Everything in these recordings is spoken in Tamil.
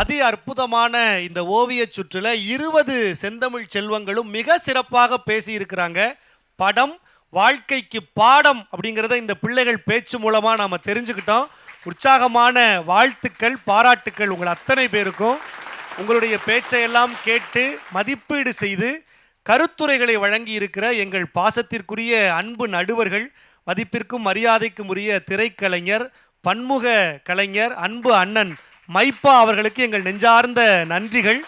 அதி அற்புதமான இந்த ஓவிய சுற்றில் இருபது செந்தமிழ் செல்வங்களும் மிக சிறப்பாக பேசியிருக்கிறாங்க. படம் வாழ்க்கைக்கு பாடம் அப்படிங்கிறத இந்த பிள்ளைகள் பேச்சு மூலமாக நாம் தெரிஞ்சுக்கிட்டோம். உற்சாகமான வாழ்த்துக்கள் பாராட்டுக்கள் உங்கள் அத்தனை பேருக்கும். உங்களுடைய பேச்சையெல்லாம் கேட்டு மதிப்பீடு செய்து கருத்துரைகளை வழங்கி இருக்கிற எங்கள் பாசத்திற்குரிய அன்பு நடுவர்கள் மதிப்பிற்கும் மரியாதைக்கும் உரிய திரைக்கலைஞர் பன்முக கலைஞர் அன்பு அண்ணன் மைப்பா அவர்களுக்கு எங்கள் நெஞ்சார்ந்த நன்றிகள்.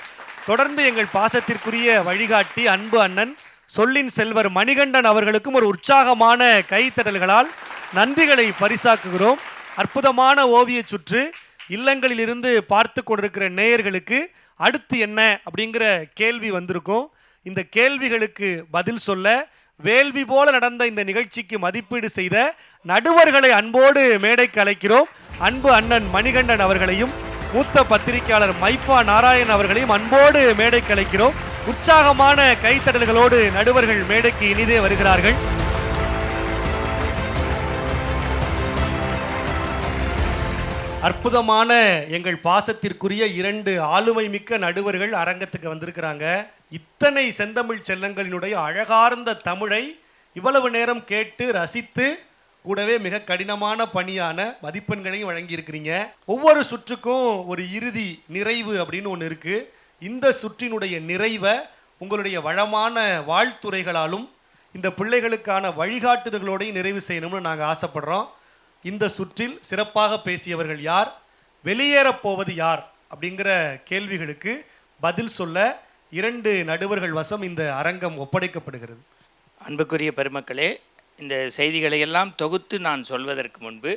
தொடர்ந்து எங்கள் பாசத்திற்குரிய வழிகாட்டி அன்பு அண்ணன் சொல்லின் செல்வர் மணிகண்டன் அவர்களுக்கும் ஒரு உற்சாகமான கைத்தடல்களால் நன்றிகளை பரிசாக்குகிறோம். அற்புதமான ஓவிய சுற்று இல்லங்களிலிருந்து பார்த்து கொண்டிருக்கிற நேயர்களுக்கு அடுத்து என்ன அப்படிங்கிற கேள்வி வந்திருக்கும். இந்த கேள்விகளுக்கு பதில் சொல்ல வேள்வி போல நடந்த இந்த நிகழ்ச்சிக்கு மதிப்பீடு செய்த நடுவர்களை அன்போடு மேடைக்கு அழைக்கிறோம். அன்பு அண்ணன் மணிகண்டன் அவர்களையும் மூத்த பத்திரிகையாளர் மைப்பா நாராயண் அவர்களையும் அன்போடு மேடைக்கு அழைக்கிறோம். உற்சாகமான கைத்தடல்களோடு நடுவர்கள் மேடைக்கு இனிதே வருகிறார்கள். அற்புதமான எங்கள் பாசத்திற்குரிய இரண்டு ஆளுமை மிக்க நடுவர்கள் அரங்கத்துக்கு வந்திருக்கிறாங்க. இத்தனை செந்தமிழ் செல்லங்களினுடைய அழகார்ந்த தமிழை இவ்வளவு நேரம் கேட்டு ரசித்து கூடவே மிக கடினமான பணியான மதிப்பெண்களையும் வழங்கியிருக்கிறீங்க. ஒவ்வொரு சுற்றுக்கும் ஒரு இறுதி நிறைவு அப்படின்னு ஒன்று இருக்குது இந்த சுற்றினுடைய நிறைவை உங்களுடைய வளமான வாழ்த்துறைகளாலும் இந்த பிள்ளைகளுக்கான வழிகாட்டுதல்களோடையும் நிறைவு செய்யணும்னு நாங்கள் ஆசைப்படுறோம். இந்த சுற்றில் சிறப்பாக பேசியவர்கள் யார்? வெளியேறப் போவது யார்? அப்படிங்கிற கேள்விகளுக்கு பதில் சொல்ல இரண்டு நடுவர்கள் வசம் இந்த அரங்கம் ஒப்படைக்கப்படுகிறது. அன்புக்குரிய பெருமக்களே இந்த செய்திகளை எல்லாம் தொகுத்து நான் சொல்வதற்கு முன்பு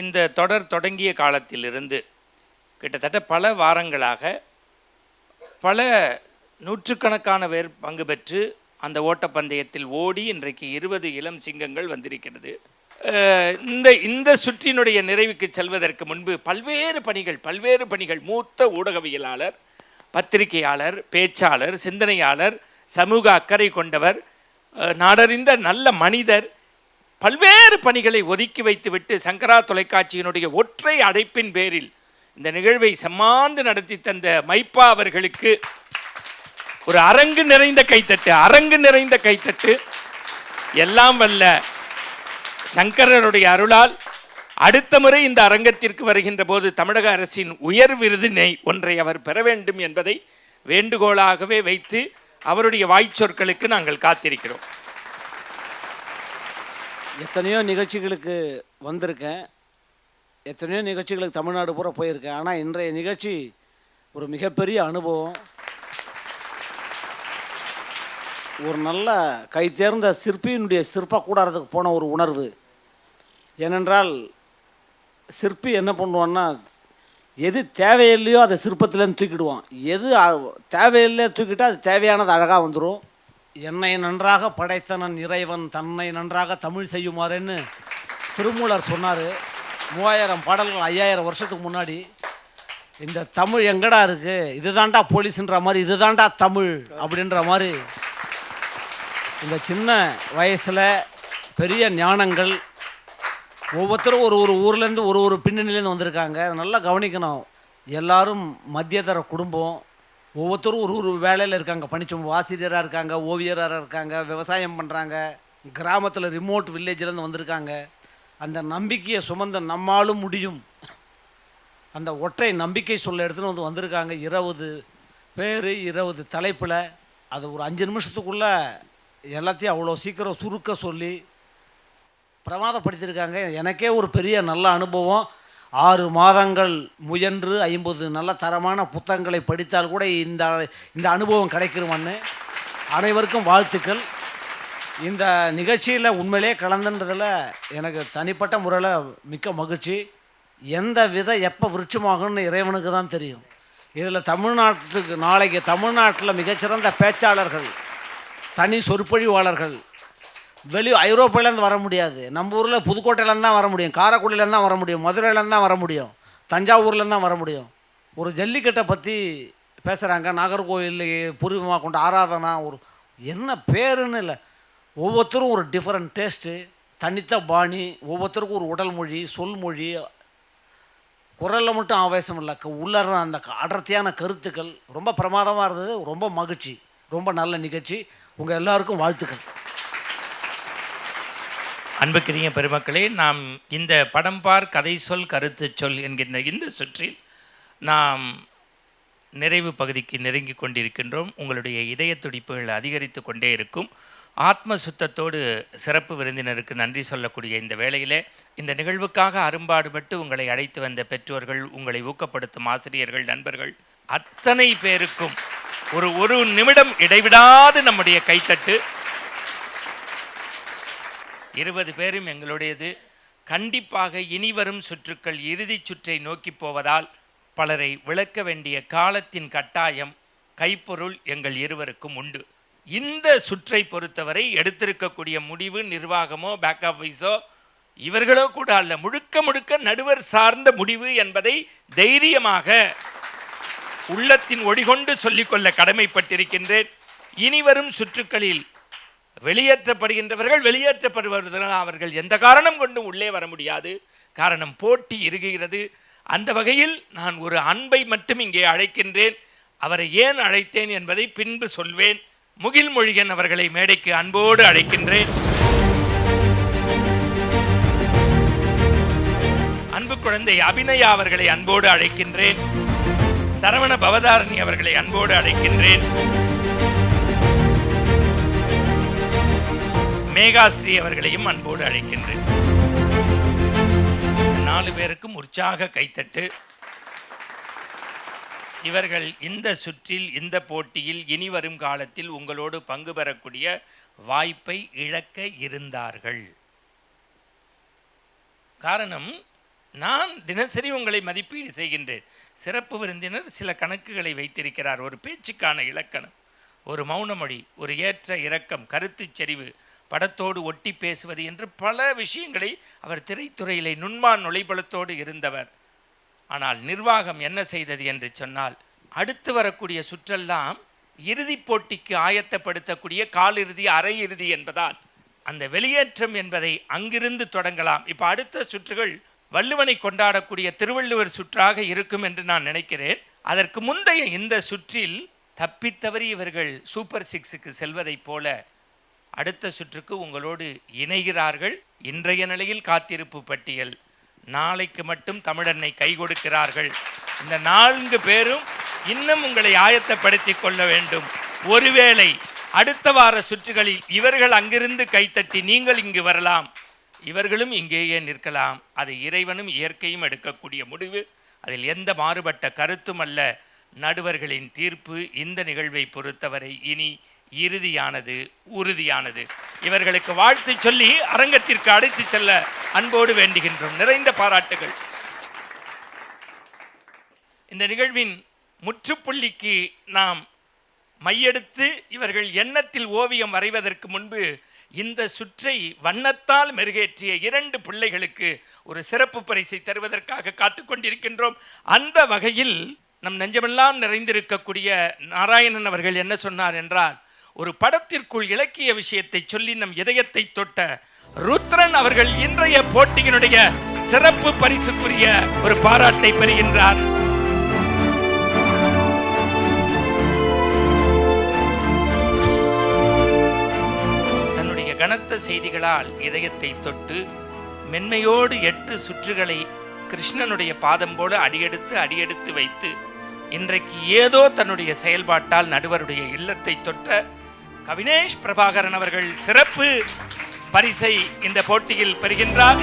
இந்த தொடர் தொடங்கிய காலத்திலிருந்து கிட்டத்தட்ட பல வாரங்களாக பல நூற்றுக்கணக்கான பேர் பங்கு பெற்று அந்த ஓட்டப்பந்தயத்தில் ஓடி இன்றைக்கு இருபது இளம் சிங்கங்கள் வந்திருக்கிறது. இந்த இந்த சுற்றினுடைய நிறைவுக்கு செல்வதற்கு முன்பு பல்வேறு பணிகள் பல்வேறு பணிகள். மூத்த ஊடகவியலாளர் பத்திரிகையாளர் பேச்சாளர் சிந்தனையாளர் சமூக அக்கறை கொண்டவர் நாடறிந்த நல்ல மனிதர் பல்வேறு பணிகளை ஒதுக்கி வைத்துவிட்டு சங்கரா தொலைக்காட்சியினுடைய ஒற்றை அழைப்பின் பேரில் இந்த நிகழ்வை செம்மாந்து நடத்தி தந்த மைப்பா அவர்களுக்கு ஒரு அரங்கு நிறைந்த கைத்தட்டு அரங்கு நிறைந்த கைத்தட்டு. எல்லாம் வல்ல சங்கரருடைய அருளால் அடுத்த முறை இந்த அரங்கத்திற்கு வருகின்ற போது தமிழக அரசின் உயர் விருதினை ஒன்றை அவர் பெற வேண்டும் என்பதை வேண்டுகோளாகவே வைத்து அவருடைய வாய்ச்சொற்களுக்கு நாங்கள் காத்திருக்கிறோம். எத்தனையோ நிகழ்ச்சிகளுக்கு வந்திருக்கேன். எத்தனையோ நிகழ்ச்சிகளுக்கு தமிழ்நாடு பூரா போயிருக்கேன். ஆனால் இன்றைய நிகழ்ச்சி ஒரு மிகப்பெரிய அனுபவம். ஒரு நல்ல கை தேர்ந்த சிற்பியினுடைய சிற்ப கூடாரத்துக்கு போன ஒரு உணர்வு. ஏனென்றால் சிற்பி என்ன பண்ணுவான்னா எது தேவையில்லையோ அதை சிற்பத்துலேருந்து தூக்கிடுவான் எது அ- தேவையில்லையோ தூக்கிட்டால் அது தேவையானது அழகாக வந்துடும் என்னை நன்றாக படைத்தனன் இறைவன் தன்னை நன்றாக தமிழ் செய்யுமாறுன்னு திருமூலர் சொன்னார். மூவாயிரம் பாடல்கள் ஐயாயிரம் வருஷத்துக்கு முன்னாடி. இந்த தமிழ் எங்கடா இருக்குது இதுதாண்டா போலீஸுன்ற மாதிரி இதுதாண்டா தமிழ் அப்படின்ற மாதிரி. இந்த சின்ன வயசில் பெரிய ஞானங்கள் ஒவ்வொருத்தரும் ஒரு ஒரு ஊர்லேருந்து ஒரு ஒரு பின்னணியிலேருந்து வந்திருக்காங்க. அதை நல்லா கவனிக்கணும். எல்லாரும் மத்தியதர குடும்பம். ஒவ்வொருத்தரும் ஒரு ஒரு வேலையில் இருக்காங்க. பணிச்சும் ஆசிரியராக இருக்காங்க ஓவியராக இருக்காங்க விவசாயம் பண்ணுறாங்க கிராமத்தில் ரிமோட் வில்லேஜ்லேருந்து வந்திருக்காங்க. அந்த நம்பிக்கையை சுமந்த நம்மாலும் முடியும். அந்த ஒற்றை நம்பிக்கை சொல்ல எடுத்துன்னு வந்து வந்திருக்காங்க. இருபது பேர் இருபது தலைப்பில். அது ஒரு அஞ்சு நிமிஷத்துக்குள்ளே எல்லாத்தையும் அவ்வளோ சீக்கிரம் சுருக்க சொல்லி பிரமாதப்படுத்தியிருக்காங்க. எனக்கே ஒரு பெரிய நல்ல அனுபவம். ஆறு மாதங்கள் முயன்று ஐம்பது நல்ல தரமான புத்தகங்களை படித்தால் கூட இந்த இந்த அனுபவம் கிடைக்கிறோம்னு அனைவருக்கும் வாழ்த்துக்கள். இந்த நிகழ்ச்சியில் உண்மையிலே கலந்துன்றதில் எனக்கு தனிப்பட்ட முறையில் மிக்க மகிழ்ச்சி. எந்த வித எப்போ விருட்சமாகும்னு இறைவனுக்கு தான் தெரியும். இதில் தமிழ்நாட்டுக்கு நாளைக்கு தமிழ்நாட்டில் மிகச்சிறந்த பேச்சாளர்கள் தனி சொற்பொழிவாளர்கள் வெளியே ஐரோப்பாலேருந்து வர முடியாது. நம்ம ஊரில் புதுக்கோட்டையிலேருந்து தான் வர முடியும். காரைக்குடியிலேருந்து தான் வர முடியும். மதுரையிலேருந்து தான் வர முடியும். தஞ்சாவூர்லேருந்து தான் வர முடியும். ஒரு ஜல்லிக்கட்டை பற்றி பேசுகிறாங்க நாகர்கோவில் பூர்வமாக கொண்டு ஆராதனா ஒரு என்ன பேருன்னு இல்லை. ஒவ்வொருத்தரும் ஒரு டிஃப்ரெண்ட் டேஸ்ட்டு தனித்த பாணி ஒவ்வொருத்தருக்கும் ஒரு உடல் மொழி சொல் மொழி. குரலில் மட்டும் ஆவேசம் இல்லை. உள்ளற அந்த அடர்த்தியான கருத்துக்கள். ரொம்ப பிரமாதமாக இருந்தது. ரொம்ப மகிழ்ச்சி. ரொம்ப நல்ல நிகழ்ச்சி. உங்கள் எல்லாருக்கும் வாழ்த்துக்கள். அன்புக்குரிய பெருமக்களே நாம் இந்த படம் பார் கதை சொல் கருத்து சொல் என்கின்ற இந்த சுற்றில் நாம் நிறைவு பகுதிக்கு நெருங்கி கொண்டிருக்கின்றோம். உங்களுடைய இதய துடிப்புகள் அதிகரித்து கொண்டே இருக்கும். ஆத்ம சுத்தத்தோடு சிறப்பு விருந்தினருக்கு நன்றி சொல்லக்கூடிய இந்த வேளையிலே இந்த நிகழ்வுக்காக அரும்பாடுபட்டு உங்களை அழைத்து வந்த பெற்றோர்கள் உங்களை ஊக்கப்படுத்தும் ஆசிரியர்கள் நண்பர்கள் அத்தனை பேருக்கும் ஒரு ஒரு நிமிடம் இடைவிடாது நம்முடைய கைத்தட்டு. இருபது பேரும் எங்களுடையது. கண்டிப்பாக இனிவரும் சுற்றுக்கள் இறுதிச் சுற்றை நோக்கி போவதால் பலரை விளக்க வேண்டிய காலத்தின் கட்டாயம் கைப்பொருள் எங்கள் இருவருக்கும் உண்டு. இந்த சுற்றை பொறுத்தவரை எடுத்திருக்கக்கூடிய முடிவு நிர்வாகமோ பேக் ஆஃபீஸோ இவர்களோ கூட அல்ல. முழுக்க முழுக்க நடுவர் சார்ந்த முடிவு என்பதை தைரியமாக உள்ளத்தின் ஒடிகொண்டு சொல்லிக்கொள்ள கடமைப்பட்டிருக்கின்றேன். இனிவரும் சுற்றுக்களில் வெளியேற்றப்படுகின்றவர்கள் வெளியேற்றப்படுவதால் அவர்கள் எந்த காரணம் கொண்டும் உள்ளே வர முடியாது. காரணம் போட்டி இருகுகிறது அந்த வகையில் நான் ஒரு அன்பை மட்டும் இங்கே அழைக்கின்றேன். அவரை ஏன் அழைத்தேன் என்பதை பின்பு சொல்வேன். முகில்மொழியன் அவர்களை மேடைக்கு அன்போடு அழைக்கின்றேன். அன்பு குழந்தை அபிநயா அவர்களை அன்போடு அழைக்கின்றேன். சரவண பவதாரணி அவர்களை அன்போடு அழைக்கின்றேன். மேகாஸ்ரீ அவர்களையும் அன்போடு அழைக்கின்றேன். நாலு பேருக்கும் உற்சாக கைத்தட்டு. இவர்கள் இந்த சுற்றில் இந்த போட்டியில் இனி வரும் காலத்தில் உங்களோடு பங்கு பெறக்கூடிய வாய்ப்பை இழக்க இருந்தார்கள். காரணம் நான் தினசரி உங்களை மதிப்பீடு செய்கின்றேன். சிறப்பு விருந்தினர் சில கணக்குகளை வைத்திருக்கிறார். ஒரு பேச்சுக்கான இலக்கணம் ஒரு மௌனமொழி ஒரு ஏற்ற இரக்கம் கருத்துச் செறிவு படத்தோடு ஒட்டி பேசுவது என்று பல விஷயங்களை அவர் திரைத்துறையிலே நுண்மான் நுழைபலத்தோடு இருந்தவர். ஆனால் நிர்வாகம் என்ன செய்தது என்று சொன்னால் அடுத்து வரக்கூடிய சுற்றெல்லாம் இறுதிப் போட்டிக்கு ஆயத்தப்படுத்தக்கூடிய காலிறுதி அரையிறுதி என்பதால் அந்த வெளியேற்றம் என்பதை அங்கிருந்து தொடங்கலாம். இப்போ அடுத்த சுற்றுகள் வள்ளுவனை கொண்டாடக்கூடிய திருவள்ளுவர் சுற்றாக இருக்கும் என்று நான் நினைக்கிறேன். அதற்கு முந்தைய இந்த சுற்றில் தப்பித்தவறி இவர்கள் சூப்பர் சிக்ஸுக்கு செல்வதைப் போல அடுத்த சுற்றுக்கு உங்களோடு இணைகிறார்கள். இன்றைய நிலையில் காத்திருப்பு பட்டியல். நாளைக்கு மட்டும் தமிழன்னை கை கொடுக்கிறார்கள். இந்த நான்கு பேரும் இன்னும் உங்களை ஆயத்தப்படுத்தி கொள்ள வேண்டும். ஒருவேளை அடுத்த வார சுற்றுகளில் இவர்கள் அங்கிருந்து கைத்தட்டி நீங்கள் இங்கு வரலாம். இவர்களும் இங்கேயே நிற்கலாம். அது இறைவனும் இயற்கையும் எடுக்கக்கூடிய முடிவு. அதில் எந்த மாறுபட்ட கருத்தும் அல்ல. நடுவர்களின் தீர்ப்பு இந்த நிகழ்வை பொறுத்தவரை இனி இறுதியானது உறுதியானது. இவர்களுக்கு வாழ்த்து சொல்லி அரங்கத்திற்கு அழைத்துச் செல்ல அன்போடு வேண்டுகின்றோம். நிறைந்த பாராட்டுகள். இந்த நிகழ்வின் முற்றுப்புள்ளிக்கு நாம் மையெடுத்து இவர்கள் எண்ணத்தில் ஓவியம் வரைவதற்கு முன்பு இந்த சுற்றை வண்ணத்தால் மெருகேற்றிய இரண்டு பிள்ளைகளுக்கு ஒரு சிறப்பு பரிசை தருவதற்காக காத்து கொண்டிருக்கின்றோம். அந்த வகையில் நம் நெஞ்சமெல்லாம் நிறைந்திருக்கக்கூடிய நாராயணன் அவர்கள் என்ன சொன்னார் என்றால் ஒரு படத்திற்குள் இலக்கிய விஷயத்தை சொல்லி நம் இதயத்தை தொட்ட ருத்ரன் அவர்கள் இன்றைய போட்டியினுடைய சிறப்பு பரிசுக்குரிய ஒரு பாராட்டை பெறுகின்றார். தன்னுடைய கனத்த செய்திகளால் இதயத்தை தொட்டு மென்மையோடு எட்டு சுற்றுகளை கிருஷ்ணனுடைய பாதம் போல அடியெடுத்து அடியெடுத்து வைத்து இன்றைக்கு ஏதோ தன்னுடைய செயல்பாட்டால் நடுவருடைய இல்லத்தை தொட்ட கவினேஷ் பிரபாகரன் அவர்கள் சிறப்பு பரிசை இந்த போட்டியில் பெறுகின்றார்.